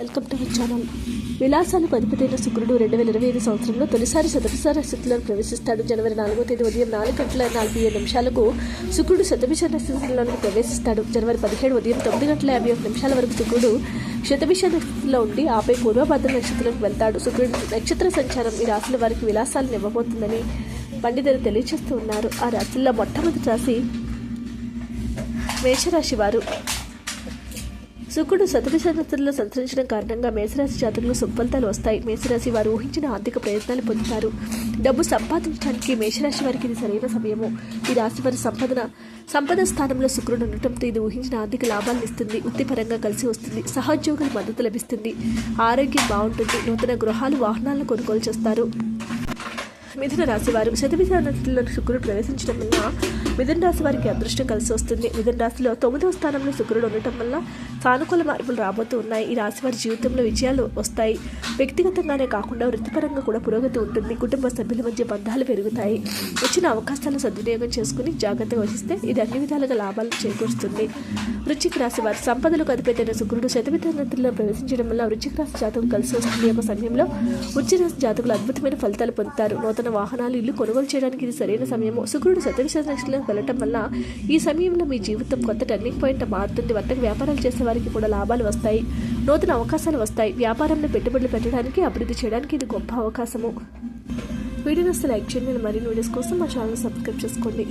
Welcome to our channel. విలాసానికి అధిపతైన శుక్రుడు రెండు వేల ఇరవై ఐదు సంవత్సరంలో తొలిసారి శతభిష స్థితిలో ప్రవేశిస్తాడు. జనవరి నాలుగో తేదీ ఉదయం నాలుగు గంటల నలభై ఏడు నిమిషాలకు శుక్రుడు శతభిష స్థితిలోనికి ప్రవేశిస్తాడు. జనవరి పదిహేడు ఉదయం తొమ్మిది గంటల యాభై ఒక నిమిషాల వరకు శుక్రుడు శతభిష నక్షత్రంలో ఉండి ఆపై పూర్వభద్ర నక్షత్రంలోకి వెళ్తాడు. శుక్రుడు నక్షత్ర సంచారం ఈ రాశుల వారికి విలాసాలను ఇవ్వబోతుందని పండితులు తెలియజేస్తూ ఉన్నారు. ఆ రాశుల్లో మొట్టమొదటి రాశి మేషరాశి వారు. శుక్రుడు శతభిష సంవత్సరంలో సంచరించడం కారణంగా మేషరాశి జాతకులకు సుఫలితాలు వస్తాయి. మేషరాశి వారు ఊహించిన ఆర్థిక ప్రయత్నాలు పొందుతారు. డబ్బు సంపాదించడానికి మేషరాశి వారికి ఇది సరైన సమయము. ఈ రాశి వారి సంపదన సంపద స్థానంలో శుక్రుడు ఉండటంతో ఇది ఊహించిన ఆర్థిక లాభాలను ఇస్తుంది. వృత్తిపరంగా కలిసి వస్తుంది. సహోద్యోగుల మద్దతు లభిస్తుంది. ఆరోగ్యం బాగుంటుంది. నూతన గృహాలు వాహనాలను కొనుగోలు చేస్తారు. మిథున రాశి వారు శతభిష శుక్రుడు ప్రవేశించడం వల్ల మిథున రాశి వారికి అదృష్టం కలిసి వస్తుంది. మిథున రాశిలో తొమ్మిదవ స్థానంలో శుక్రుడు ఉండటం వల్ల సానుకూల మార్పులు రాబోతూ ఉన్నాయి. ఈ రాశి వారి జీవితంలో విజయాలు వస్తాయి. వ్యక్తిగతంగానే కాకుండా వృత్తిపరంగా కూడా పురోగతి ఉంటుంది. కుటుంబ సభ్యుల మధ్య బంధాలు పెరుగుతాయి. వచ్చిన అవకాశాలను సద్వినియోగం చేసుకుని జాగ్రత్తగా వహిస్తే ఇది అన్ని విధాలుగా లాభాలను చేకూరుస్తుంది. వృచ్చిక రాశి వారి సంపదలకు అధిపతైన శుక్రుడు శతభిత ప్రవేశించడం వల్ల వృచ్చిక రాశి జాతకం కలిసి వస్తుంది. ఒక సమయంలో వృచ్చిక రాశి జాతకులు అద్భుతమైన ఫలితాలు పొందుతారు. నూతన వాహనాలు ఇల్లు కొనుగోలు చేయడానికి ఇది సరైన సమయము శుక్రుడు శతవిశ నక్షత్రంలోకి వెళ్ళటం వల్ల ఈ సమయంలో మీ జీవితం కొత్త టర్నింగ్ పాయింట్ మారుతుంది. వర్తక వ్యాపారాలు చేసే వారికి కూడా లాభాలు వస్తాయి. నూతన అవకాశాలు వస్తాయి. వ్యాపారంలో పెట్టుబడులు పెట్టడానికి అభివృద్ధి చేయడానికి ఇది గొప్ప అవకాశము. వీడియోస్ లైక్ చేయండి. మరిన్ని వీడియోస్ కోసం మా ఛానల్ సబ్స్క్రైబ్ చేసుకోండి.